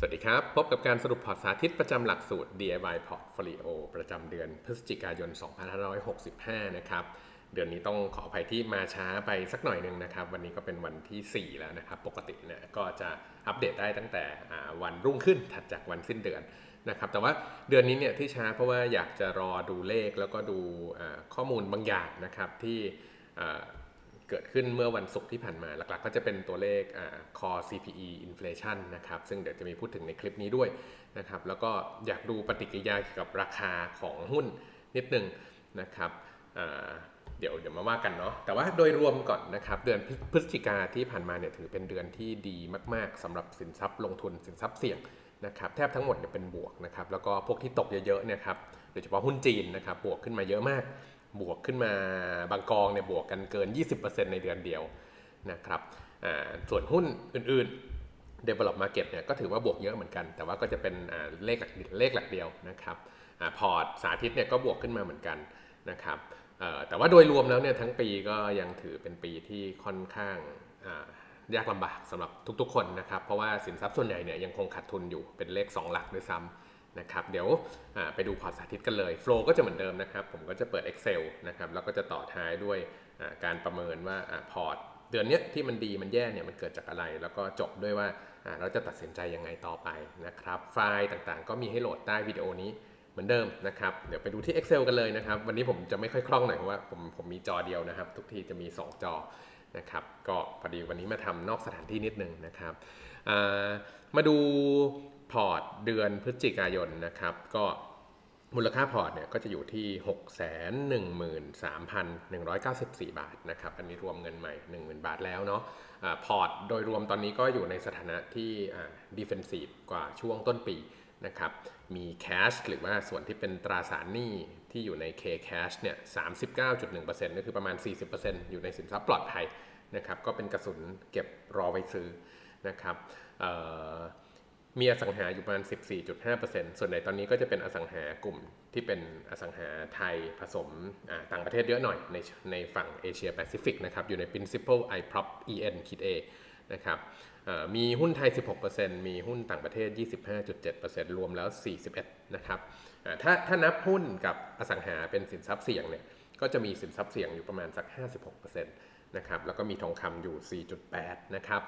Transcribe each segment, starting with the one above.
สวัสดีครับ พบกับการสรุปพอร์ตสาธิตประจำหลักสูตร DIY Portfolio ประจำเดือนพฤศจิกายน 2565 นะครับ เดือนนี้ต้องขออภัยที่มาช้าไปสักหน่อยหนึ่งนะครับ วันนี้ก็เป็นวันที่ 4 แล้วนะครับ ปกติเนี่ยก็จะอัปเดตได้ตั้งแต่วันรุ่งขึ้นถัดจากวันสิ้นเดือนนะครับแต่ว่าเดือนนี้เนี่ยที่ช้าเพราะว่าอยากจะรอดูเลขแล้วก็ดูข้อมูลบางอย่างนะครับที่ เกิดขึ้นเมื่อวันศุกร์ที่ผ่านมา หลักๆ ก็จะเป็นตัวเลขอ่า core CPE inflation นะครับ ซึ่งเดี๋ยวจะมีพูดถึงในคลิปนี้ด้วยนะครับ แล้วก็อยากดูปฏิกิริยาเกี่ยวกับราคาของหุ้นนิดนึงนะครับเดี๋ยวเดี๋ยวมาว่ากันเนาะ แต่ว่าโดยรวมก่อนนะครับ เดือนพฤศจิกาที่ผ่านมาเนี่ยถือเป็นเดือนที่ดีมาก ๆสำหรับสินทรัพย์ลงทุนสินทรัพย์เสี่ยงนะครับแทบทั้งหมดเนี่ยเป็นบวกนะครับ แล้วก็พวกที่ตกเยอะๆเนี่ยครับ โดยเฉพาะหุ้นจีนนะครับบวกขึ้นมาเยอะมาก บวกขึ้นมาบางกองเนี่ยบวกกันเกิน 20%ในเดือนเดียวนะครับส่วนหุ้นอื่นๆ develop market เนี่ยก็ถือว่าบวกเยอะเหมือนกัน แต่ว่าก็จะเป็นเลขหลักเลขหลักเดียวนะครับอพอร์ตสาธิตเนี่ยก็บวกขึ้นมาเหมือนกันนะครับแต่ว่าโดยรวมแล้วเนี่ยทั้งปีก็ยังถือเป็นปีที่ค่อนข้างยากลำบากสำหรับทุกๆ คนนะครับ เพราะว่าสินทรัพย์ส่วนใหญ่เนี่ยยังคงขาดทุนอยู่เป็นเลข 2 หลักด้วยซ้ำ นะครับเดี๋ยวไปดูพอร์ตสาธิตกันเลย Flow ก็จะเหมือนเดิมนะครับ ผมก็จะเปิด Excel นะครับแล้วก็จะต่อท้ายด้วยการประเมินว่าพอร์ตเดือนนี้ที่มันดีมันแย่เนี่ยมันเกิดจากอะไร แล้วก็จบด้วยว่าเราจะตัดสินใจยังไงต่อไปนะครับไฟล์ต่างๆ ก็มีให้โหลดใต้วิดีโอนี้เหมือนเดิมนะครับเดี๋ยวไปดูที่ Excel กันเลยนะครับ วันนี้ผมจะไม่ค่อยคล่องหน่อยเพราะว่าผมผมมีจอเดียวนะครับ ทุกทีจะมี 2 จอนะครับก็พอดีวันนี้มาทำนอกสถานที่นิดนึงนะครับมาดู พอร์ตเดือนพฤศจิกายนนะครับ ก็มูลค่าพอร์ตเนี่ยก็จะอยู่ที่ 613,194 บาทนะครับ อันนี้รวมเงินใหม่ 10,000 บาทแล้วเนาะพอร์ตโดยรวมตอนนี้ก็อยู่ในสถานะที่ดิเฟนซีฟกว่าช่วงต้นปีนะครับ มีแคชหรือว่าส่วนที่เป็นตราสารหนี้ที่อยู่ใน K Cash เนี่ย 39.1%ก็คือประมาณ 40%อยู่ในสินทรัพย์ปลอดภัยนะครับ ก็เป็นกระสุนเก็บรอไว้ซื้อนะครับ มีอสังหาอยู่ประมาณ 14.5%ส่วนใหญ่ตอนนี้ก็จะเป็นอสังหากลุ่มที่เป็นอสังหาไทยผสมต่างประเทศเยอะหน่อยในในฝั่งเอเชียแปซิฟิกนะครับ อยู่ใน principal iProp EN คิด A นะครับมีหุ้นไทย 16%มีหุ้นต่างประเทศ 25.7%รวมแล้ว 41 นะครับถ้าถ้านับหุ้นกับอสังหาเป็นสินทรัพย์เสี่ยงเนี่ย ก็จะมีสินทรัพย์เสี่ยงอยู่ประมาณสัก 56%นะครับ แล้วก็มีทองคำอยู่ 4.8 นะครับ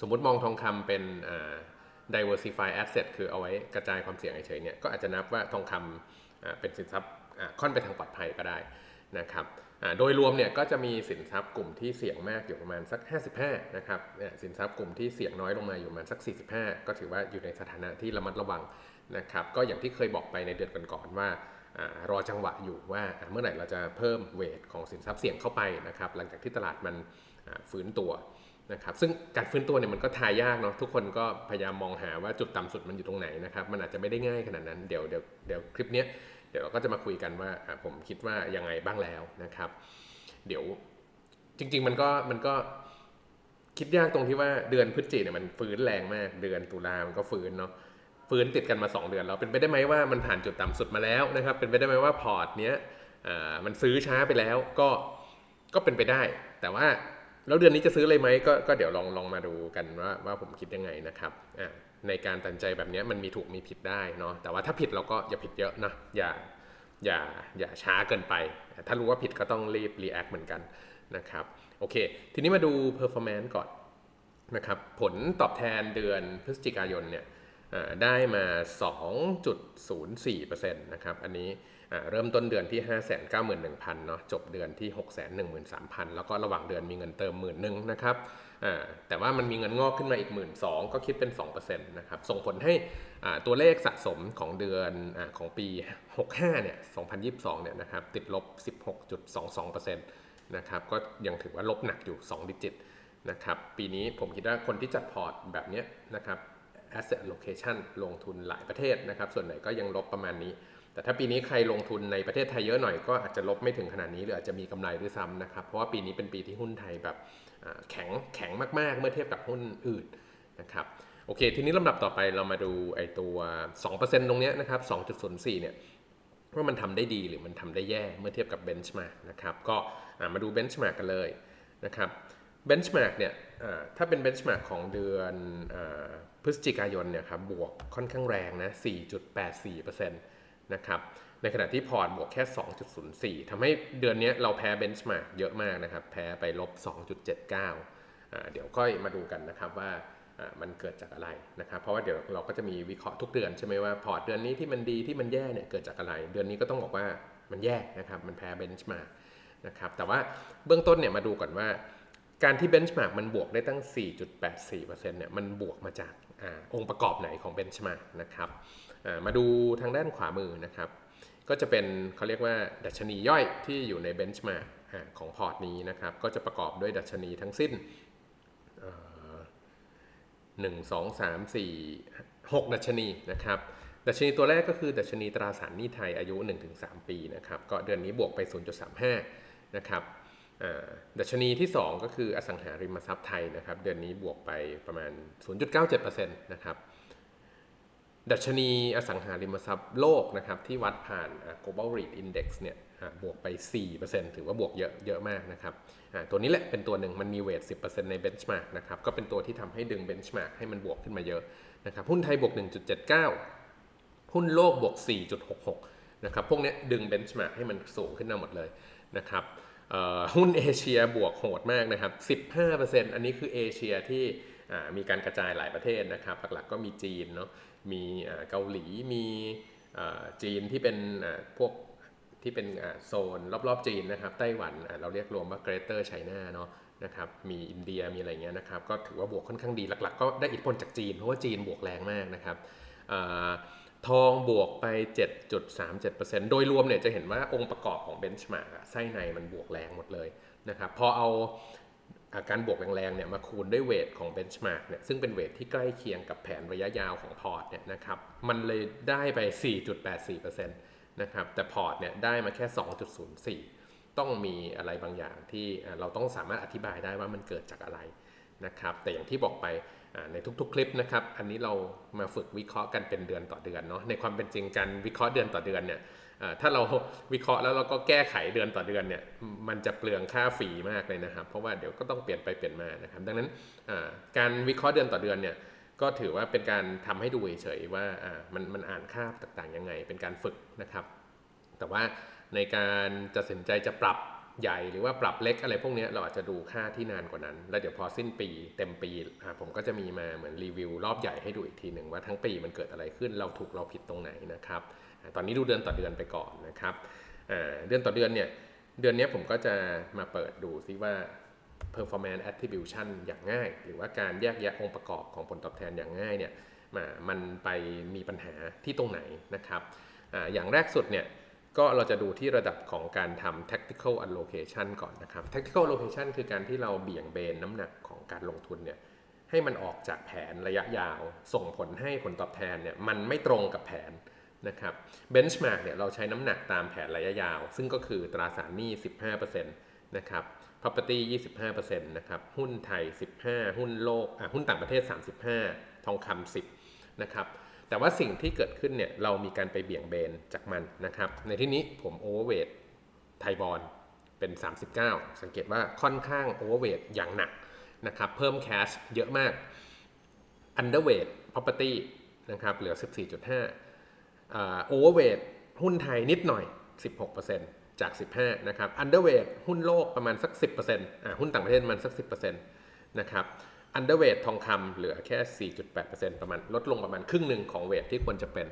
สมมุติมองทองคำเป็น diversify asset คือเอาไว้กระจายความเสี่ยงเฉยๆเนี่ยก็อาจจะนับว่าทองคำเป็นสินทรัพย์ค่อนไปทางปลอดภัยก็ได้นะครับโดยรวมเนี่ยก็จะมีสินทรัพย์กลุ่มที่เสี่ยงมากอยู่ประมาณสัก 55 นะครับสินทรัพย์กลุ่มที่เสี่ยงน้อยลงมาอยู่ประมาณสัก 45 ก็ถือว่าอยู่ในสถานะที่ระมัดระวังนะครับก็อย่างที่เคยบอกไปในเดือนก่อนๆว่ารอจังหวะอยู่ว่าเมื่อไหร่เราจะเพิ่มเวทของสินทรัพย์เสี่ยงเข้าไปนะครับหลังจากที่ตลาดมันฟื้นตัว นะครับซึ่งการฟื้นตัวเนี่ยมันก็ทายยากเนาะทุกคนก็พยายามมองหาว่าจุดต่ำสุดมันอยู่ตรงไหนนะครับมันอาจจะไม่ได้ง่ายขนาดนั้นเดี๋ยวเดี๋ยวเดี๋ยวคลิปเนี้ยเดี๋ยวเราก็จะมาคุยกันว่าผมคิดว่ายังไงบ้างแล้วนะครับ เดี๋ยวจริง ๆ มันก็มันก็คิดยากตรงที่ว่าเดือนพฤศจิเนี่ยมันฟื้นแรงมาก เดือนตุลามันก็ฟื้นเนาะฟื้นติดกันมา 2 เดือนแล้วเป็นไปได้ไหมว่ามันผ่านจุดต่ำสุดมาแล้วนะครับ เป็นไปได้ไหมว่าพอร์ตเนี้ยมันซื้อช้าไปแล้วก็ก็เป็นไปได้ แต่ว่า แล้วเดือนนี้จะซื้อเลยไหมก็ก็เดี๋ยวลองลองมาดูกันว่าว่าผมคิดยังไงนะครับอ่าในการตัดใจแบบนี้มันมีถูกมีผิดได้เนาะแต่ว่าถ้าผิดเราก็อย่าผิดเยอะนะอย่าอย่าอย่าช้าเกินไป ถ้ารู้ว่าผิดก็ต้องรีบรีแอคเหมือนกันนะครับโอเค ทีนี้มาดู performance ก่อนนะครับผลตอบแทนเดือนพฤศจิกายนเนี่ยได้มา 2.04%นะครับอันนี้ เริ่มต้นเดือนที่ 591,000เนาะจบเดือนที่ 613,000 แล้วก็ระหว่างเดือนมีเงินเติมหมื่นหนึ่งนะครับแต่ว่ามันมีเงินงอกขึ้นมาอีก1 2ื่นก็คิดเป็น2%นะครับส่งผลให้ตัวเลขสะสมของเดือนอของปี 65เนี่ย2022เนี่ยนะครับติดลบ 16.22%นะครับก็ยังถือว่าลบหนักอยู่ 2 ดิจิตนะครับปีนี้ผมคิดว่าคนที่จัดพอร์ตแบบเนี้ยนะครับ asset allocation ลงทุนหลายประเทศนะครับส่วนไหนก็ยังลบประมาณนี้ แต่ถ้าปีนี้ใครลงทุนในประเทศไทยเยอะหน่อยก็อาจจะลบไม่ถึงขนาดนี้หรืออาจจะมีกำไรด้วยซ้ำนะครับ เพราะว่าปีนี้เป็นปีที่หุ้นไทยแบบแข็งแข็งมากๆ เมื่อเทียบกับหุ้นอื่นนะครับโอเค ทีนี้ลำดับต่อไปเรามาดูไอตัว 2%ตรงเนี้นะครับ 2.04 เนี่ยว่ามันทำได้ดีหรือมันทำได้แย่เมื่อเทียบกับเบนช์มาร์กนะครับ ก็มาดูเบนช์มาร์กกันเลยนะครับ benchmark เนี่ยถ้าเป็น benchmark ของเดือนอพฤศจิกายนเนี่ยครับบวกค่อนข้างแรงนะ 4.84%นะครับในขณะที่พอร์ตบวกแค่ 2.04ทำให้เดือนนี้เราแพ้ benchmark เยอะมากนะครับ แพ้ไปลบ 2.79 เดี๋ยวก็มาดูกันนะครับว่ามันเกิดจากอะไรนะครับ เพราะว่าเดี๋ยวเราก็จะมีวิเคราะห์ทุกเดือนใช่ไหมว่าพอร์ตเดือนนี้ที่มันดีที่มันแย่เนี่ยเกิดจากอะไร เดือนนี้ก็ต้องบอกว่ามันแย่นะครับ มันแพ้ benchmark นะครับ แต่ว่าเบื้องต้นเนี่ยมาดูก่อนว่า การที่ benchmark มันบวกได้ตั้ง 4.84%เนี่ย มันบวกมาจากอองค์ประกอบไหนของ benchmark นะครับ มาดูทางด้านขวามือนะครับ ก็จะเป็นเขาเรียกว่าดัชนีย่อยที่อยู่ใน benchmark อาของพอร์ตนี้นะครับ ก็จะประกอบด้วยดัชนีทั้งสิ้นเอ่อหนึ่งสองสามสี่หกดัชนีนะครับ ดัชนีตัวแรกก็คือ ดัชนีตราสารหนี้ไทยอายุ 1-3 ปีนะครับก็เดือนนี้บวกไป 0.35 นะครับดัชนีที่ 2 ก็คืออสังหาริมทรัพย์ไทยนะครับ เดือนนี้บวกไปประมาณ 0.97%นะครับ ดัชนีอสังหาริมทรัพย์โลกนะครับที่วัดผ่านอ่า global REIT index เนี่ยบวกไป 4%ถือว่าบวกเยอะเยอะมากนะครับตัวนี้แหละเป็นตัวหนึ่งมันมีเวท 10%ใน benchmark นะครับก็เป็นตัวที่ทำให้ดึง benchmark ให้มันบวกขึ้นมาเยอะนะครับหุ้นไทยบวก 1.79 หุ้นโลกบวก 4.66 นะครับพวกนี้ดึงเบนช์มาร์กให้มันสูงขึ้นมาหมดเลยนะครับหุ้นเอเชียบวกโหดมากนะครับ 15%อันนี้คือเอเชียที่มีการกระจายหลายประเทศนะครับหลักๆก็มีจีนเนาะ มีเกาหลีมีจีนที่เป็นพวกที่เป็นโซนรอบๆจีนนะครับไต้หวันเราเรียกรวมว่า Greater China เนาะนะครับมีอินเดียมีอะไรเงี้ยนะครับก็ถือว่าบวกค่อนข้างดีหลักๆ ก็ได้อิทธิพลจากจีน เพราะว่าจีนบวกแรงมากนะครับอทองบวกไป 7.37%โดยรวมเนี่ยจะเห็นว่าองค์ประกอบของเบนช์มาร์กไส้ในมันบวกแรงหมดเลยนะครับพอเอา อาการบวกแรงๆเนี่ยมาคูณด้วยเวทของเบนช์มาร์กเนี่ยซึ่งเป็นเวทที่ใกล้เคียงกับแผนระยะยาวของพอร์ตเนี่ยนะครับมันเลยได้ไป 4.84%นะครับแต่พอร์ตเนี่ยได้มาแค่ 2.04 ต้องมีอะไรบางอย่างที่เราต้องสามารถอธิบายได้ว่ามันเกิดจากอะไรนะครับแต่อย่างที่บอกไปในทุกๆ คลิปนะครับ อันนี้เรามาฝึกวิเคราะห์กันเป็นเดือนต่อเดือนเนาะในความเป็นจริงการวิเคราะห์เดือนต่อเดือนเนี่ย ถ้าเราวิเคราะห์แล้วเราก็แก้ไขเดือนต่อเดือนเนี่ยมันจะเปลืองค่าฟรีมากเลยนะครับ เพราะว่าเดี๋ยวก็ต้องเปลี่ยนไปเปลี่ยนมานะครับ ดังนั้นการวิเคราะห์เดือนต่อเดือนเนี่ยก็ถือว่าเป็นการทำให้ดูเฉยๆว่าามันมันอ่านค่าต่างๆยังไง เป็นการฝึกนะครับ แต่ว่าในการจะตัดสินใจจะปรับใหญ่หรือว่าปรับเล็กอะไรพวกนี้เราอาจจะดูค่าที่นานกว่านั้น แล้วเดี๋ยวพอสิ้นปีเต็มปีผมก็จะมีมาเหมือนรีวิวรอบใหญ่ให้ดูอีกทีหนึ่งว่าทั้งปีมันเกิดอะไรขึ้นเราถูกเราผิดตรงไหนนะครับ ตอนนี้ดูเดือนต่อเดือนไปก่อนนะครับเดือนต่อเดือนเนี่ยเดือนนี้ผมก็จะมาเปิดดูซิว่า performance attribution อย่างง่าย หรือว่าการแยกแยะองค์ประกอบของผลตอบแทนอย่างง่ายเนี่ยมามันไปมีปัญหาที่ตรงไหนนะครับออย่างแรกสุดเนี่ยก็เราจะดูที่ระดับของการทำ tactical allocation ก่อนนะครับ tactical allocation คือการที่เราเบี่ยงเบนน้ำหนักของการลงทุนเนี่ยให้มันออกจากแผนระยะยาว ส่งผลให้ผลตอบแทนเนี่ยมันไม่ตรงกับแผน นะครับ benchmark เนี่ยเราใช้น้ำหนักตามแผนระยะยาว ซึ่งก็คือตราสารหนี้ 15%นะครับ property 25%นะครับหุ้นไทย 15 หุ้นโลกอะหุ้นต่างประเทศ 35 ทองคำ10นะครับแต่ว่าสิ่งที่เกิดขึ้นเนี่ยเรามีการไปเบี่ยงเบนจากมันนะครับในที่นี้ผมโอเวอร์เวทไทยบอลเป็น 39 สังเกตว่าค่อนข้างโอเวอร์เวทอย่างหนักนะครับเพิ่มแคชเยอะมาก underweight property นะครับเหลือ 14.5 โอเวอร์เวทหุ้นไทยนิดหน่อย 16%จาก 15 นะครับ underweight หุ้นโลกประมาณสัก 10%อ่าหุ้นต่างประเทศมาณสัก 10%นะครับอันเดอร์เวททองคำเหลือแค่ 4.8%ประมาณลดลงประมาณครึ่งหนึ่งของเวทที่ควรจะเป็น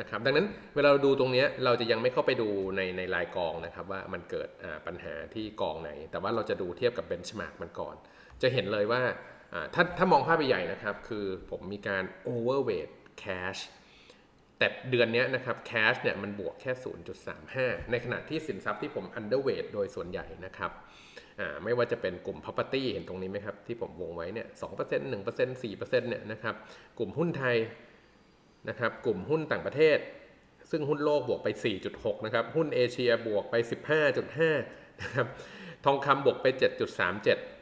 นะครับดังนั้นเวลาเราดูตรงนี้เราจะยังไม่เข้าไปดูในในรายกองนะครับว่ามันเกิดปัญหาที่กองไหน แต่ว่าเราจะดูเทียบกับเบนช์มาร์กมันก่อน จะเห็นเลยว่าถ้าถ้ามองภาพใหญ่นะครับ คือผมมีการ overweight cash แต่เดือนนี้นะครับ cash เนี่ยมันบวกแค่ 0.35 ในขณะที่สินทรัพย์ที่ผม underweight โดยส่วนใหญ่นะครับไม่ว่าจะเป็นกลุ่ม property เห็นตรงนี้ไหมครับ ที่ผมวงไว้เนี่ย2% 1% 4%เนี่ยนะครับกลุ่มหุ้นไทยนะครับกลุ่มหุ้นต่างประเทศ ซึ่งหุ้นโลกบวกไป 4.6 นะครับ หุ้นเอเชียบวกไป 15.5 นะครับ ทองคำบวกไป 7.37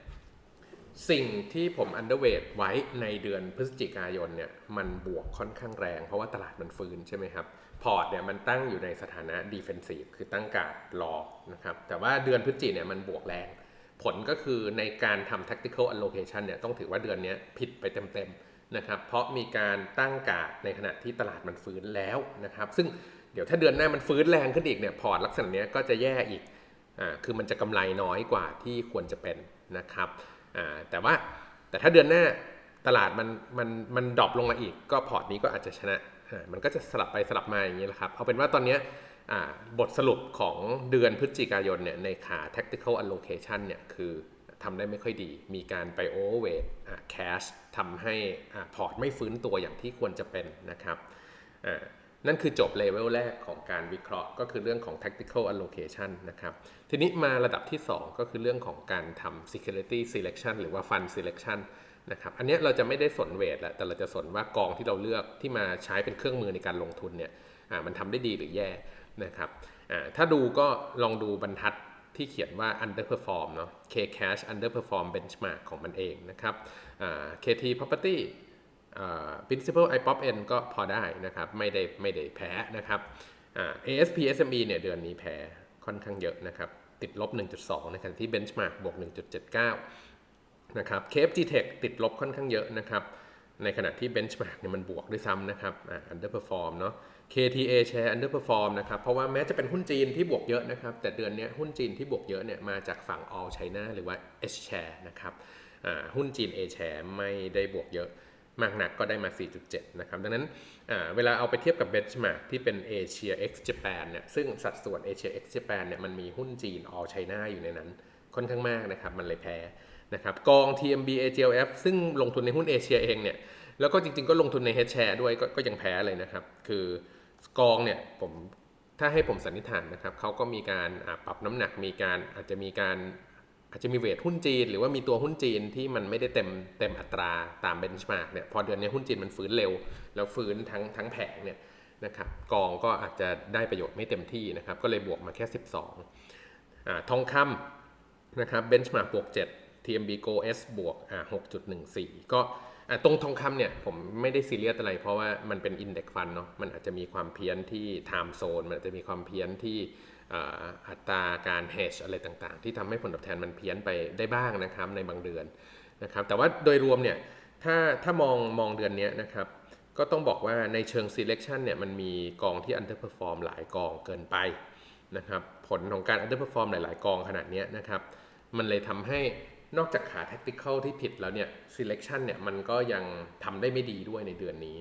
สิ่งที่ผม underweight ไว้ในเดือนพฤศจิกายนเนี่ยมันบวกค่อนข้างแรง เพราะว่าตลาดมันฟื้นใช่ไหมครับ พอร์ตเนี่ยมันตั้งอยู่ในสถานะ defensive คือตั้งการรอนะครับแต่ว่าเดือนพฤศจิเนี่ยมันบวกแรง ผลก็คือในการทำ tactical allocation เนี่ยต้องถือว่าเดือนนี้ผิดไปเต็มๆนะครับเพราะมีการตั้งการในขณะที่ตลาดมันฟื้นแล้วนะครับซึ่งเดี๋ยวถ้าเดือนหน้ามันฟื้นแรงขึ้นอีกเนี่ยพอร์ตลักษณะนี้ก็จะแย่อีกอ่าคือมันจะกำไรน้อยกว่าที่ควรจะเป็นนะครับ แต่ว่าแต่ถ้าเดือนหน้าตลาดมันมันมันดรอปลงมาอีก ก็พอร์ตนี้ก็อาจจะชนะมันก็จะสลับไปสลับมาอย่างนี้แหละครับ เอาเป็นว่าตอนนี้บทสรุปของเดือนพฤศจิกายนเนี่ยในขา tactical allocation เนี่ยคือทำได้ไม่ค่อยดี มีการไป overweight cash ทำให้อพอร์ตไม่ฟื้นตัวอย่างที่ควรจะเป็นนะครับ นั่นคือจบเลเวลแรกของการวิเคราะห์ ก็คือเรื่องของ tactical allocation นะครับ ทีนี้มาระดับที่ 2 ก็คือเรื่องของการทำ security selection หรือว่า fund selection นะครับ อันนี้เราจะไม่ได้สนเวทแล้ว แต่เราจะสนว่ากองที่เราเลือกที่มาใช้เป็นเครื่องมือในการลงทุนเนี่ยอ่ามันทำได้ดีหรือแย่นะครับอ่าถ้าดูก็ลองดูบรรทัดที่เขียนว่า underperform เนาะ K cash underperform benchmark ของมันเองนะครับอ่า KT property principal IPOP N ก็พอได้นะครับ ไม่ได้ไม่ได้แพ้นะครับ ASP SME เนี่ยเดือนนี้แพ้ค่อนข้างเยอะนะครับ ติดลบ 1.2ในขณะที่ benchmark บวก 1.79 นะครับ KFG Tech ติดลบค่อนข้างเยอะนะครับ ในขณะที่ benchmark เนี่ยมันบวกด้วยซ้ำนะครับ underperform เนาะ KTA share underperform นะครับ เพราะว่าแม้จะเป็นหุ้นจีนที่บวกเยอะนะครับ แต่เดือนนี้หุ้นจีนที่บวกเยอะเนี่ยมาจากฝั่ง all China หรือว่า H share นะครับหุ้นจีน A share ไม่ได้บวกเยอะ มากหนักก็ได้มา 4.7 นะครับ ดังนั้นเวลาเอาไปเทียบกับ benchmark ที่เป็น Asia X Japan เนี่ยซึ่งสัดส่วน Asia X Japan เนี่ยมันมีหุ้นจีน all China อยู่ในนั้น ค่อนข้างมากนะครับ มันเลยแพ้นะครับกอง TMB AGLF ซึ่งลงทุนในหุ้นเอเชียเองเนี่ยแล้วก็จริงๆก็ลงทุนใน H share ด้วยก็ก็ยังแพ้เลยนะครับ คือกองเนี่ยผมถ้าให้ผมสันนิษฐานนะครับเขาก็มีการปรับน้ำหนักมีการอาจจะมีการ อาจจะมีเวทหุ้นจีน หรือว่ามีตัวหุ้นจีนที่มันไม่ได้เต็มเต็มอัตราตามเบนช์มาร์กเนี่ยพอเดือนนี้หุ้นจีนมันฟื้นเร็ว แล้วฟื้นทั้งทั้งแผงเนี่ยนะครับกองก็อาจจะได้ประโยชน์ไม่เต็มที่นะครับก็เลยบวกมาแค่ 12อาทองคำนะครับเบนช์มาร์กบวก 7 TMB Go S บวกอ่า6.14 ก็อะ ตรงทองคำเนี่ยผมไม่ได้ซีเรียสอะไร เพราะว่ามันเป็นอินเด็กฟันเนาะมันอาจจะมีความเพี้ยนที่ time zone มันอาจจะมีความเพี้ยนที่อัตราการ hedge อะไรต่างๆ ที่ทำให้ผลตอบแทนมันเพี้ยนไปได้บ้างนะครับในบางเดือนนะครับแต่ว่าโดยรวมเนี่ยถ้าถ้ามองมองเดือนนี้นะครับก็ต้องบอกว่าในเชิง selection เนี่ยมันมีกองที่ underperform หลายกองเกินไปนะครับผลของการ underperform หลาย ๆ กองขนาดนี้นะครับมันเลยทำให้ นอกจากขา tactical ที่ผิดแล้วเนี่ย selection เนี่ยมันก็ยังทำได้ไม่ดีด้วยในเดือนนี้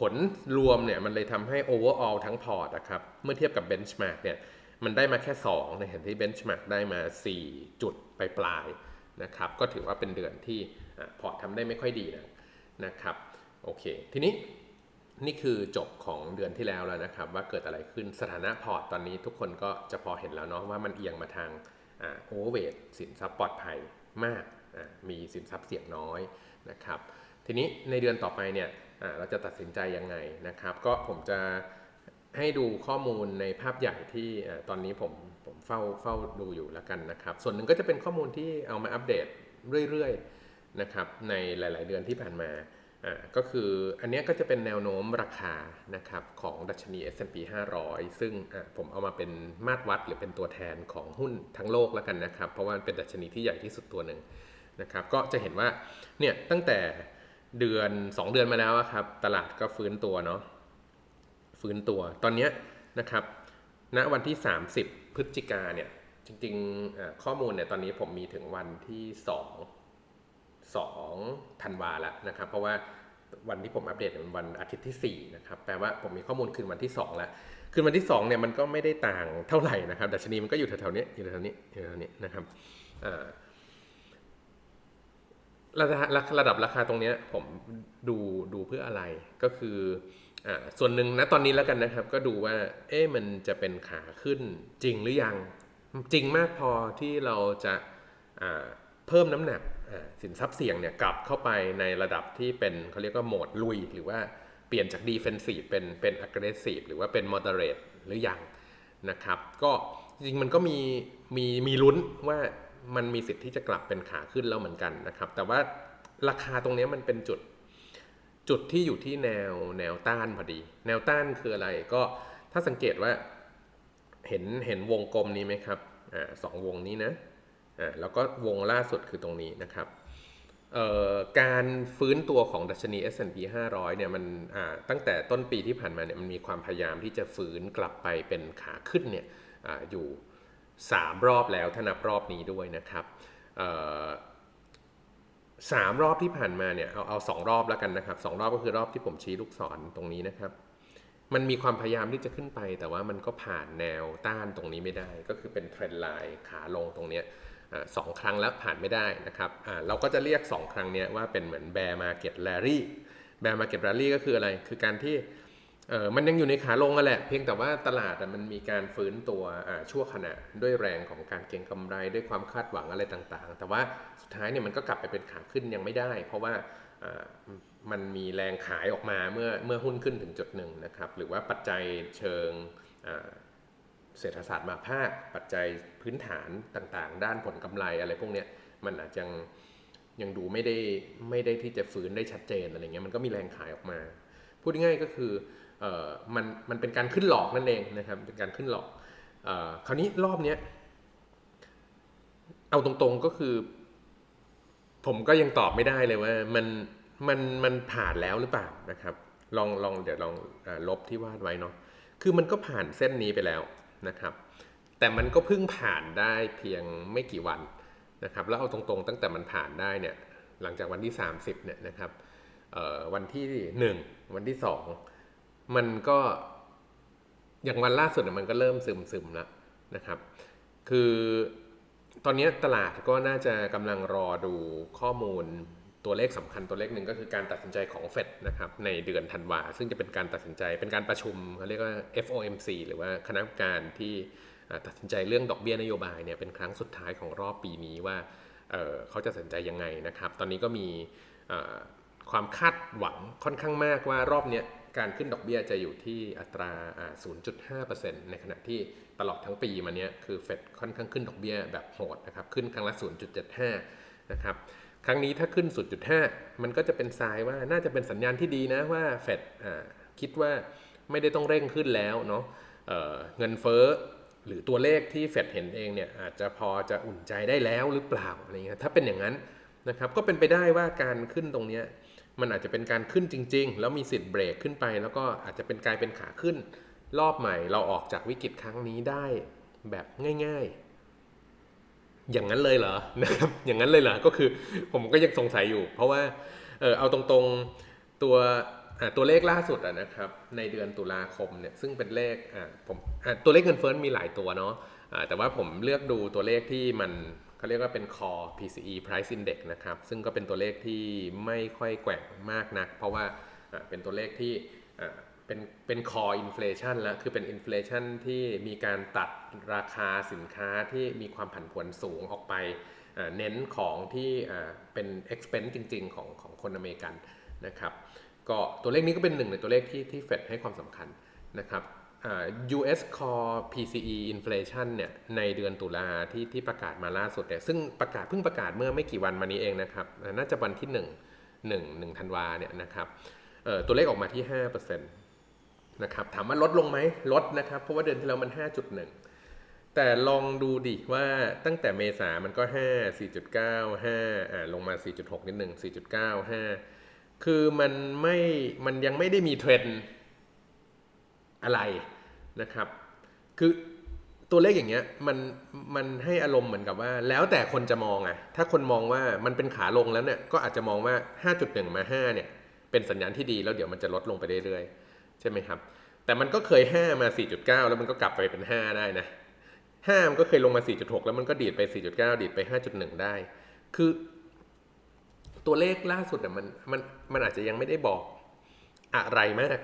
ผลรวมเนี่ยมันเลยทำให้ overall ทั้งพอร์ตนะครับ เมื่อเทียบกับ benchmark เนี่ยมันได้มาแค่ 2 ในขณะที่เบนช์มาร์กได้มา 4 จุดไปปลายนะครับ ก็ถือว่าเป็นเดือนที่พอร์ตทำได้ไม่ค่อยดีนะนะครับ โอเค ทีนี้นี่คือจบของเดือนที่แล้วแล้วนะครับ ว่าเกิดอะไรขึ้นสถานะพอร์ตตอนนี้ทุกคนก็จะพอเห็นแล้วเนาะว่ามันเอียงมาทางโอเวอร์เวทสินทรัพย์ปลอดภัย มาก มีสินทรัพย์เสี่ยงน้อยนะครับ ทีนี้ในเดือนต่อไปเนี่ยเราจะตัดสินใจยังไงนะครับ ก็ผมจะให้ดูข้อมูลในภาพใหญ่ที่ตอนนี้ผมผมเฝ้าเฝ้าดูอยู่แล้วกันนะครับ ส่วนหนึ่งก็จะเป็นข้อมูลที่เอามาอัปเดตเรื่อยๆนะครับในหลาย ๆ เดือนที่ผ่านมา อ่าก็คืออันนี้ก็จะเป็นแนวโน้มราคานะครับของดัชนี S&P 500 ซึ่งอะผมเอามาเป็นมาตรวัดหรือเป็นตัวแทนของหุ้นทั้งโลกแล้วกันนะครับ เพราะว่ามันเป็นดัชนีที่ใหญ่ที่สุดตัวหนึ่งนะครับ ก็จะเห็นว่าเนี่ยตั้งแต่เดือน 2 เดือนมาแล้วอะครับตลาดก็ฟื้นตัวเนาะฟื้นตัวตอนนี้นะครับณวันที่ 30 พฤศจิกาเนี่ยจริงๆข้อมูลเนี่ยตอนนี้ผมมีถึงวันที่ 2 2ธันวาแล้วนะครับ เพราะว่าวันที่ผมอัปเดตเนี่ยมันวันอาทิตย์ที่4นะครับแปลว่าผมมีข้อมูลคืนวันที่ 2 แล้ว คืนวันที่ 2เนี่ยมันก็ไม่ได้ต่างเท่าไหร่นะครับดัชนีมันก็อยู่แถวๆนี้อยู่แถวๆนี้อยู่แถวๆนี้นะครับระดับราระดับราคาตรงนี้ผมดูดูเพื่ออะไรก็คืออส่วนหนึ่งนะตอนนี้แล้วกันนะครับ ก็ดูว่าเอ๊ะมันจะเป็นขาขึ้นจริงหรือยังจริงมากพอที่เราจะเพิ่มน้ำหนัก สินทรัพย์เสี่ยงเนี่ยกลับเข้าไปในระดับที่เป็นเขาเรียกว่าโหมดลุย หรือว่าเปลี่ยนจาก defensive เป็นเป็น aggressive หรือว่าเป็น moderate หรือยังนะครับ ก็จริงมันก็มีมีมีลุ้นว่ามันมีสิทธิ์ที่จะกลับเป็นขาขึ้นแล้วเหมือนกันนะครับ แต่ว่าราคาตรงนี้มันเป็นจุดจุดที่อยู่ที่แนวแนวต้านพอดี แนวต้านคืออะไรก็ถ้าสังเกตว่าเห็นเห็นวงกลมนี้ไหมครับอ่าสองวงนี้นะ อ่าแล้วก็วงล่าสุดคือตรงนี้นะครับเอ่อการฟื้นตัวของดัชนี S&P 500 เนี่ยมันอ่าตั้งแต่ต้นปีที่ผ่านมาเนี่ยมันมีความพยายามที่จะฟื้นกลับไปเป็นขาขึ้นเนี่ยอาอยู่ 3 รอบแล้วถ้านับรอบนี้ด้วยนะครับเอ่อสามรอบที่ผ่านมาเนี่ยเอาเอาสองรอบแล้วกันนะครับสองรอบก็คือรอบที่ผมชี้ลูกศรตรงนี้นะครับ มันมีความพยายามที่จะขึ้นไป แต่ว่ามันก็ผ่านแนวต้านตรงนี้ไม่ได้ ก็คือเป็นเทรนด์ไลน์ขาลงตรงเนี้ย สองครั้งแล้วผ่านไม่ได้นะครับเราก็จะเรียก 2 ครั้งนี้ว่าเป็นเหมือนแบร์มาเก็ตแลรี่แบร์มาเก็ตแลรี่ก็คืออะไร คือการที่มันยังอยู่ในขาลงกันแหละ เพียงแต่ว่าตลาดมันมีการฟื้นตัวชั่วขณะด้วยแรงของการเก็งกำไรด้วยความคาดหวังอะไรต่างๆ แต่ว่าสุดท้ายเนี่ยมันก็กลับไปเป็นขาขึ้นยังไม่ได้ เพราะว่ามันมีแรงขายออกมาเมื่อเมื่อหุ้นขึ้นถึงจุดหนึ่งนะครับ หรือว่าปัจจัยเชิง เศรษฐศาสตร์มาภาคปัจจัยพื้นฐานต่างๆ ด้านผลกำไรอะไรพวกเนี้ยมันอาจจะยังดูไม่ได้ไม่ได้ที่จะฟื้นได้ชัดเจนอะไรเงี้ยมันก็มีแรงขายออกมา พูดง่ายก็คือเออมันมันเป็นการขึ้นหลอกนั่นเองนะครับเป็นการขึ้นหลอกเออคราวนี้รอบเนี้ยเอาตรงๆก็คือ ผมก็ยังตอบไม่ได้เลยว่ามันมันมันผ่านแล้วหรือเปล่านะครับ ลองลองเดี๋ยวลองอลบที่วาดไว้เนาะคือมันก็ผ่านเส้นนี้ไปแล้ว นะครับ แต่มันก็เพิ่งผ่านได้เพียงไม่กี่วันนะครับ แล้วเอาตรงๆ ตั้งแต่มันผ่านได้เนี่ยหลังจากวันที่ 30เนี่ยนะครับวันที่ 1 วันที่ 2 มันก็อย่างวันล่าสุดมันก็เริ่มซึมซึมแล้วนะครับ คือตอนนี้ตลาดก็น่าจะกำลังรอดูข้อมูล ตัวเลขสำคัญตัวเลขหนึ่งก็คือการตัดสินใจของเฟดนะครับในเดือนธันวา ซึ่งจะเป็นการตัดสินใจเป็นการประชุมเขาเรียกว่า FOMC หรือว่าคณะกรรมการที่ตัดสินใจเรื่องดอกเบี้ยนโยบายเนี่ยเป็นครั้งสุดท้ายของรอบปีนี้ว่าเเขาจะตัดสินใจยังไงนะครับ ตอนนี้ก็มีความคาดหวังค่อนข้างมากว่ารอบนี้การขึ้นดอกเบี้ยจะอยู่ที่อัตราอ่า0.5%ในขณะที่ตลอดทั้งปีมาเนี้ยคือเฟดค่อนข้างขึ้นดอกเบี้ยแบบโหดนะครับขึ้นครั้งละ 0.75 นะครับ ครั้งนี้ถ้าขึ้น0.5มันก็จะเป็นทรายว่าน่าจะเป็นสัญญาณที่ดีนะว่าเฟดคิดว่าไม่ได้ต้องเร่งขึ้นแล้วเนาะเเงินเฟ้อหรือตัวเลขที่เฟดเห็นเองเนี่ยอาจจะพอจะอุ่นใจได้แล้วหรือเปล่าอะไรเงี้ยถ้าเป็นอย่างนั้นนะครับก็เป็นไปได้ว่าการขึ้นตรงเนี้ยมันอาจจะเป็นการขึ้นจริง ๆ แล้วมีสิทธิ์เบรกขึ้นไป แล้วก็อาจจะเป็นกลายเป็นขาขึ้น รอบใหม่เราออกจากวิกฤตครั้งนี้ได้แบบง่าย ๆ อย่างนั้นเลยเหรอนะครับอย่างนั้นเลยเหรอก็คือผมก็ยังสงสัยอยู่ เพราะว่าเออเอาตรงๆตัวตัวเลขล่าสุดะนะครับ ในเดือนตุลาคมเนี่ยซึ่งเป็นเลขผมตัวเลขเงินเฟ้อมีหลายตัวเนาะแต่ว่าผมเลือกดูตัวเลขที่มันเขาเรียกว่าเป็น core PCE price index นะครับ ซึ่งก็เป็นตัวเลขที่ไม่ค่อยแกว่งมากนัก เพราะว่าเป็นตัวเลขที่ เป็นเป็น core inflation แล้วคือเป็น inflation ที่มีการตัดราคาสินค้าที่มีความผันผวนสูงออกไปเน้นของที่เป็น expense จริง ๆ ของของคนอเมริกันนะครับก็ตัวเลขนี้ก็เป็นหนึ่งในตัวเลขที่ที่เฟดให้ความสำคัญนะครับ US core PCE inflation เนี่ยในเดือนตุลาที่ที่ประกาศมาล่าสุดเนี่ยซึ่งประกาศเพิ่งประกาศเมื่อไม่กี่วันมานี้เองนะครับน่าจะวันที่ 1 1 1ธันวาเนี่ยนะครับตัวเลขออกมาที่ 5%นะครับถามว่าลดลงไหมลดนะครับ เพราะว่าเดือนที่แล้วมัน 5.1 แต่ลองดูดิว่าตั้งแต่เมษามันก็ 5 4.9 5อ่าลงมา 4.6 นิดหนึ่ง4.9 5 คือมันไม่มันยังไม่ได้มีเทรนด์อะไรนะครับ คือตัวเลขอย่างเงี้ยมันมันให้อารมณ์เหมือนกับว่า แล้วแต่คนจะมองอะถ้าคนมองว่ามันเป็นขาลงแล้วเนี่ยก็อาจจะมองว่า 5.1 มา 5 เนี่ย เป็นสัญญาณที่ดีแล้วเดี๋ยวมันจะลดลงไปเรื่อยๆ ใช่ไหมครับ แต่มันก็เคย 5 มา 4.9 แล้วมันก็กลับไปเป็น 5 ได้นะ5มันก็เคยลงมา 4.6 แล้วมันก็ดีดไป 4.9 ดีดไป 5.1 ได้ คือตัวเลขล่าสุดอะมันมันมันอาจจะยังไม่ได้บอกอะไรมาก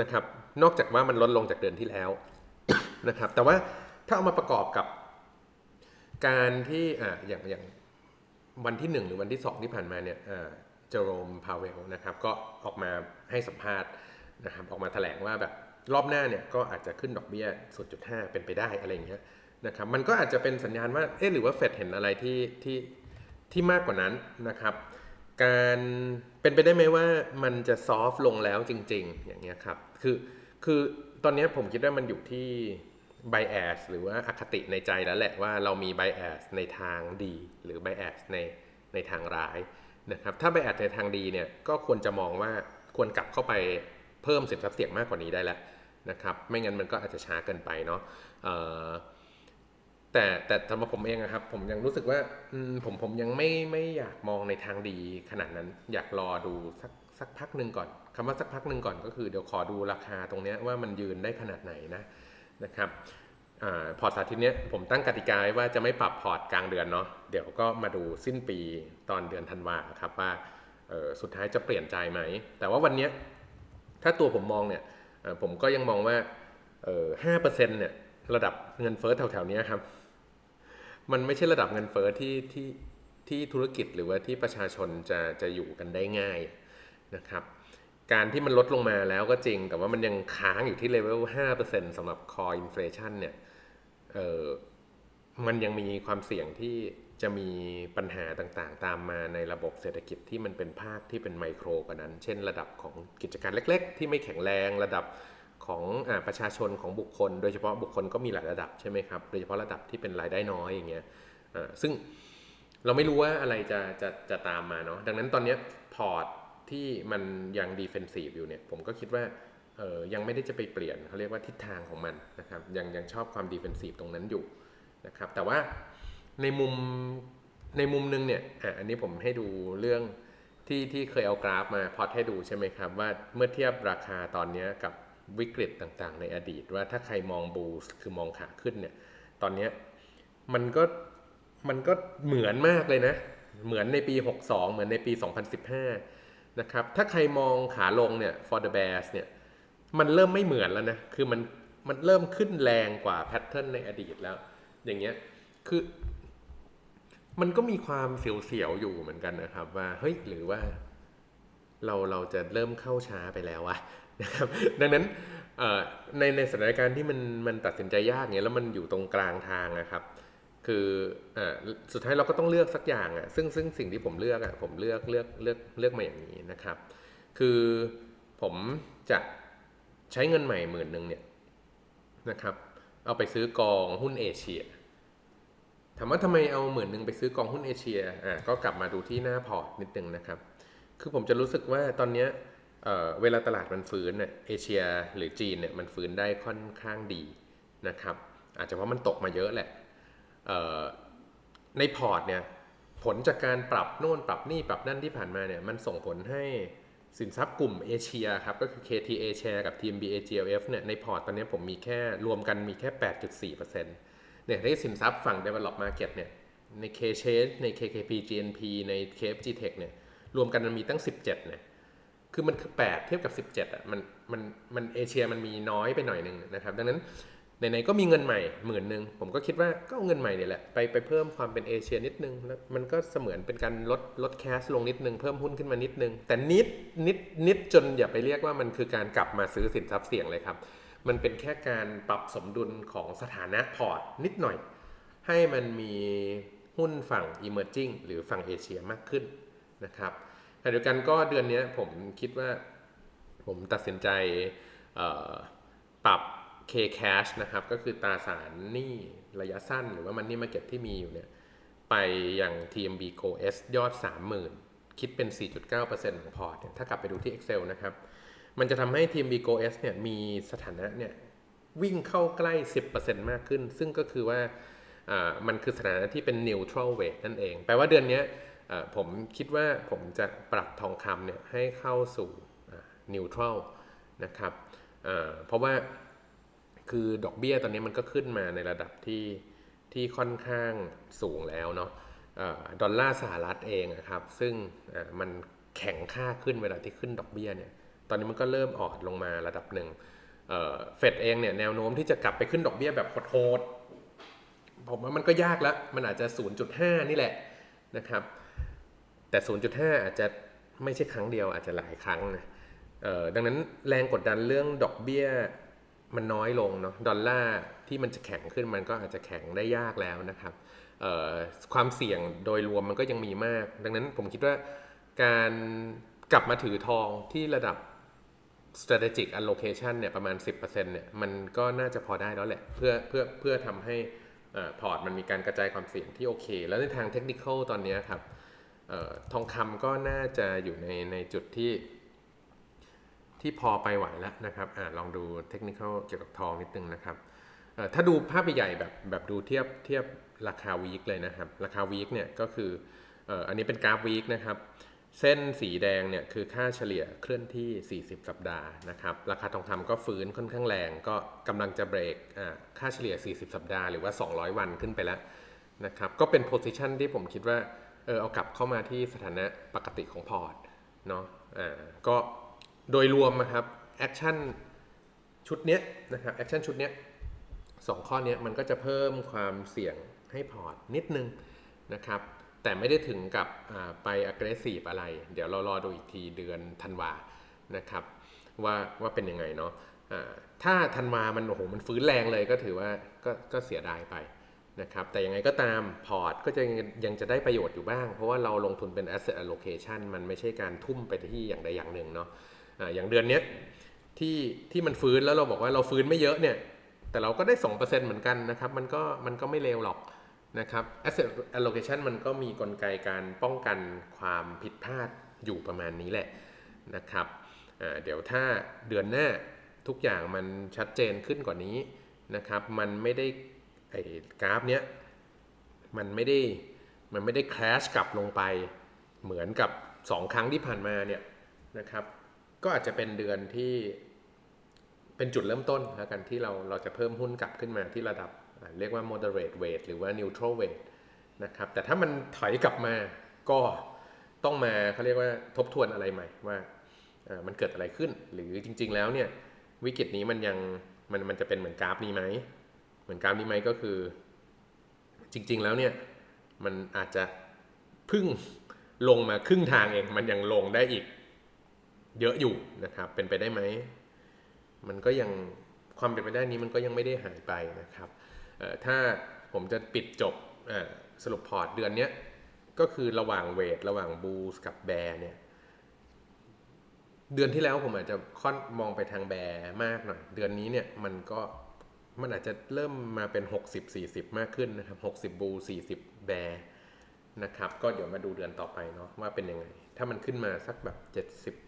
นะครับ นอกจากว่ามันลดลงจากเดือนที่แล้วนะครับ แต่ว่าถ้าเอามาประกอบกับการที่อ่าอย่างอย่างวันที่หนึ่งหรือวันที่สองที่ผ่านมาเนี่ยเจอโรมพาเวลนะครับ ก็ออกมาให้สัมภาษณ์ นะครับออกมาแถลงว่าแบบรอบหน้าเนี่ยก็อาจจะขึ้นดอกเบี้ย 0.5 เป็นไปได้อะไรอย่างเงี้ยนะครับมันก็อาจจะเป็นสัญญาณว่าเอ๊ะหรือว่าเฟดเห็นอะไรที่ที่ที่มากกว่านั้นนะครับ การเป็นไปได้ไหมว่ามันจะซอฟต์ลงแล้วจริง ๆ อย่างเงี้ยครับคือคือตอนนี้ผมคิดว่ามันอยู่ที่ bias หรือว่าอคติในใจแล้วแหละว่าเรามี bias ในทางดี หรือ bias ในในทางร้ายนะครับถ้า bias ในทางดีเนี่ยก็ควรจะมองว่าควรกลับเข้าไป พิ่มสินทรัพย์เสี่ยงมากกว่านี้ได้แล้วนะครับ ไม่งั้นมันก็อาจจะช้าเกินไปเนาะแต่แต่สำหรับผมเองอะครับ ผมยังรู้สึกว่าผมผมยังไม่ไม่อยากมองในทางดีขนาดนั้น อยากรอดูสักสักพักหนึ่งก่อนคำว่าสักพักหนึ่งก่อนก็คือเดี๋ยวขอดูราคาตรงนี้ว่ามันยืนได้ขนาดไหนนะนะครับอพอร์ตสาธิตเนี้ยผมตั้งกติกาไว้ว่าจะไม่ปรับพอร์ตกลางเดือนเนาะเดี๋ยวก็มาดูสิ้นปีตอนเดือนธันวาครับว่าสุดท้ายจะเปลี่ยนใจไหม แต่ว่าวันเนี้ย ถ้าตัวผมมองเนี่ยผมก็ยังมองว่าห้าเปอร์เซ็นเนี่ยระดับเงินเฟ้อแถวๆนี้ครับ มันไม่ใช่ระดับเงินเฟ้อที่ที่ที่ธุรกิจหรือว่าที่ประชาชนจะจะอยู่กันได้ง่ายนะครับ การที่มันลดลงมาแล้วก็จริง แต่ว่ามันยังค้างอยู่ที่เลเวล5%สำหรับ core inflation เนี่ยเออมันยังมีความเสี่ยงที่ จะมีปัญหาต่างๆ ตามมาในระบบเศรษฐกิจที่มันเป็นภาคที่เป็นไมโครกว่านั้น เช่น ระดับของกิจการเล็ก ๆ ที่ไม่แข็งแรงระดับของอประชาชนของบุคคล โดยเฉพาะบุคคลก็มีหลายระดับใช่ไหมครับโดยเฉพาะระดับที่เป็นรายได้น้อยอย่างเงี้ยซึ่งเราไม่รู้ว่าอะไรจะจะจะตามมาเนาะดังนั้นตอนนี้พอร์ตที่มันยังดีเฟนซีฟอยู่เนี่ยผมก็คิดว่าเออยังไม่ได้จะไปเปลี่ยนเขาเรียกว่าทิศทางของมันนะครับยังยังชอบความดีเฟนซีฟตรงนั้นอยู่นะครับแต่ว่า ในมุมในมุมหนึงเนี่ยอะอันนี้ผมให้ดูเรื่องที่ที่เคยเอากราฟมาพอดให้ดูใช่ไหมครับว่าเมื่อเทียบราคาตอนนี้กับวิกฤตต่างๆ ในอดีต ว่าถ้าใครมองบูสคือมองขาขึ้นเนี่ยตอนนี้มันก็มันก็เหมือนมากเลยนะ เหมือนในปี 62 เหมือนในปี 2015 นะครับ ถ้าใครมองขาลงเนี่ย for the bears เนี่ย มันเริ่มไม่เหมือนแล้วนะ คือมันมันเริ่มขึ้นแรงกว่าแพทเทิร์นในอดีตแล้ว อย่างเงี้ย คือ มันก็มีความเสียวๆอยู่เหมือนกันนะครับ ว่าเฮ้ยหรือว่า เราเราจะเริ่มเข้าช้าไปแล้วอะนะครับ ดังนั้นในในสถานการณ์ที่มันมันตัดสินใจยากเงี้ยแล้วมันอยู่ตรงกลางทางนะครับ คืออสุดท้ายเราก็ต้องเลือกสักอย่างอะซึ่งซึ่งสิ่งที่ผมเลือกอะผมเลือกเลือกเลือกเลือกมาอย่างนี้นะครับ คือผมจะใช้เงินใหม่หมื่นหนึ่งเนี่ยนะครับ เอาไปซื้อกองหุ้นเอเชีย ถามว่าทำไมเอาหมื่นหนึ่งไปซื้อกองหุ้นเอเชียอ่าก็กลับมาดูที่หน้าพอร์ตนิดนึงนะครับ คือผมจะรู้สึกว่าตอนเนี้ยเเวลาตลาดมันฟื้นเนี่ยเอเชียหรือจีนเนี่ยมันฟื้นได้ค่อนข้างดีนะครับ อาจจะเพราะมันตกมาเยอะแหละในพอร์ตเนี่ยผลจากการปรับโน่นปรับนี่ปรับนั่นที่ผ่านมาเนี่ยมันส่งผลให้สินทรัพย์กลุ่มเอเชียครับก็คือ KTA Share กับ TMBA GLF เนี่ยในพอร์ตตอนนี้ผมมีแค่รวมกันมีแค่ 8.4%เเนี่ยในสินทรัพย์ฝั่ง Develop Market เนี่ยใน K Share ใน KKP GNP ใน KFG Tech เนี่ยรวมกันมันมีตั้ง 17เนี่ยคือมันคือ 8 เทียบกับ 17อะมันมันมันเอเชียมันมีน้อยไปหน่อยหนึ่งนะครับ ดังนั้นไหนๆก็มีเงินใหม่หมื่นหนึ่งผมก็คิดว่าก็เอาเงินใหม่เนี่ยแหละไปไปเพิ่มความเป็นเอเชียนิดนึงแล้วมันก็เสมือนเป็นการลดลดแคสลงนิดนึงเพิ่มหุ้นขึ้นมานิดนึง แต่นิดนิดนิดจนอย่าไปเรียกว่ามันคือการกลับมาซื้อสินทรัพย์เสี่ยงเลยครับ มันเป็นแค่การปรับสมดุลของสถานะพอร์ตนิดหน่อย ให้มันมีหุ้นฝั่ง emerging หรือฝั่งเอเชียมากขึ้นนะครับขณะเดียวกันก็เดือนนี้ผมคิดว่าผมตัดสินใจปรับ K cash นะครับ ก็คือตราสารหนี้ระยะสั้น หรือว่ามันนี่มาเก็ตที่มีอยู่เนี่ยไปอยัง TMB Go S ยอด 30,000 คิดเป็น 4.9%ของพอร์ต ถ้ากลับไปดูที่ Excel นะครับ มันจะทำให้ TMB Go S เเนี่ยมีสถานะเนี่ยวิ่งเข้าใกล้ 10%มากขึ้น ซึ่งก็คือว่ามันคือสถานะที่เป็น neutral weight นั่นเอง แปลว่าเดือนนี้ผมคิดว่าผมจะปรับทองคำเนี่ยให้เข้าสู่นิวทรัลนะครับเพราะว่าคือดอกเบี้ยตอนนี้มันก็ขึ้นมาในระดับที่ที่ค่อนข้างสูงแล้วเนาะอ่อดอลลาร์สหรัฐเองอะครับ ซึ่งมันแข็งค่าขึ้นเวลาที่ขึ้นดอกเบี้ยเนี่ย ตอนนี้มันก็เริ่มอ่อนลงมาระดับหนึ่งเฟดเองเนี่ยแนวโน้มที่จะกลับไปขึ้นดอกเบี้ยแบบโหดๆผมว่ามันก็ยากแล้ว มันอาจจะ 0.5 นี่แหละนะครับ แต่ 0.5 อาจจะไม่ใช่ครั้งเดียวอาจจะหลายครั้งนะดังนั้นแรงกดดันเรื่องดอกเบี้ยมันน้อยลงเนาะดอลลาร์ที่มันจะแข็งขึ้นมันก็อาจจะแข็งได้ยากแล้วนะครับความเสี่ยงโดยรวมมันก็ยังมีมาก ดังนั้นผมคิดว่าการกลับมาถือทองที่ระดับ strategic allocation เนี่ยประมาณ 10%เนี่ยมันก็น่าจะพอได้แล้วแหละ เพื่อเพื่อเพื่อทำให้พอร์ตมันมีการกระจายความเสี่ยงที่โอเค แล้วในทางเทคนิคอลตอนนี้ครับออทองคำก็น่าจะอยู่ในในจุดที่ ที่พอไปไหวแล้วนะครับอ่าลองดูเทคนิคเกี่ยวกับทองนิดนึงนะครับถ้าดูภาพใหญ่แบบแบบดูเทียบเทียบราคาวีคเลยนะครับ ราคาวีคเนี่ยก็คืออออันนี้เป็นกราฟวีคนะครับ เส้นสีแดงเนี่ยคือค่าเฉลี่ยเคลื่อนที่ 40 สัปดาห์นะครับ ราคาทองคำก็ฟื้นค่อนข้างแรง ก็กำลังจะเบรกค่าเฉลี่ย 40 สัปดาห์หรือว่า 200 วันขึ้นไปแล้วนะครับ ก็เป็นโพ i ิชันที่ผมคิดว่าเออเอากลับเข้ามาที่สถานะปกติของพอร์ตเนาะอ่าก็โดยรวมนะครับแอคชั่นชุดเนี้ยนะครับแอคชั่นชุดเนี้ยสองข้อเนี้ยมันก็จะเพิ่มความเสี่ยงให้พอร์ตนิดนึงนะครับ แต่ไม่ได้ถึงกับไป aggressive อะไร เดี๋ยวเรารอดูอีกทีเดือนธันวานะครับว่าว่าเป็นยังไงเนาะถ้าธันวามันโอ้โหมันฟื้นแรงเลยก็ถือว่าก็ก็เสียดายไปนะครับแต่ยังไงก็ตามพอร์ตก็จะยังจะได้ประโยชน์อยู่บ้าง เพราะว่าเราลงทุนเป็น asset allocation มันไม่ใช่การทุ่มไปที่อย่างใดอย่างหนึ่งเนาะอ่าอย่างเดือนนี้ที่ที่มันฟื้นแล้วเราบอกว่าเราฟื้นไม่เยอะเนี่ยแต่เราก็ได้ 2%เหมือนกันนะครับมันก็มันก็ไม่เลวหรอก นะครับ asset allocation มันก็มีกลไกการป้องกันความผิดพลาดอยู่ประมาณนี้แหละนะครับเดี๋ยวถ้าเดือนหน้าทุกอย่างมันชัดเจนขึ้นกว่านี้นะครับ มันไม่ได้ไอ้กราฟเนี้ยมันไม่ได้มันไม่ได้ crash กลับลงไปเหมือนกับ 2 ครั้งที่ผ่านมาเนี่ยนะครับ ก็อาจจะเป็นเดือนที่เป็นจุดเริ่มต้นแล้วกันที่เราเราจะเพิ่มหุ้นกลับขึ้นมาที่ระดับ เรียกว่า moderate weight หรือว่า neutral weight นะครับแต่ถ้ามันถอยกลับมาก็ต้องมาเขาเรียกว่าทบทวนอะไรใหม่ว่ามันเกิดอะไรขึ้น หรือจริง ๆ แล้วเนี่ยวิกฤตนี้มันยังมันมันจะเป็นเหมือนกราฟนี้ไหมเหมือนกราฟนี้ไหมก็คือ จริง ๆ แล้วเนี่ยมันอาจจะพึ่งลงมาครึ่งทางเอง มันยังลงได้อีกเยอะอยู่นะครับ เป็นไปได้ไหม มันก็ยังความเป็นไปได้นี้มันก็ยังไม่ได้หายไปนะครับ ถ้าผมจะปิดจบสรุปพอร์ตเดือนเนี้ยก็คือระหว่างเวท ระหว่างบูสกับแบร์เนี่ย เดือนที่แล้วผมอาจจะค่อนมองไปทางแบร์มากหน่อย เดือนนี้เนี่ยมันก็มันอาจจะเริ่มมาเป็น 60-40 มากขึ้นนะครับ 60 บู 40 แบร์นะครับ ก็เดี๋ยวมาดูเดือนต่อไปเนาะว่าเป็นยังไง ถ้ามันขึ้นมาสักแบบ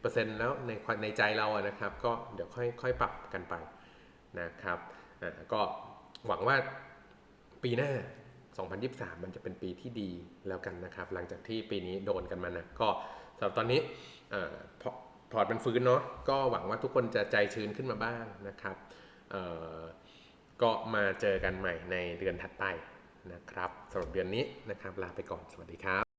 70%แล้วในในใจเราอะนะครับ ก็เดี๋ยวค่อยค่อยปรับกันไปนะครับ อ่าก็ หวังว่าปีหน้า 2023 มันจะเป็นปีที่ดีแล้วกันนะครับ หลังจากที่ปีนี้โดนกันมานะก็สำหรับตอนนี้อพอพอร์ตมันฟื้นเนาะก็หวังว่าทุกคนจะใจชื้นขึ้นมาบ้างนะครับก็มาเจอกันใหม่ในเดือนถัดไปนะครับสำหรับเดือนนี้นะครับ ลาไปก่อนสวัสดีครับ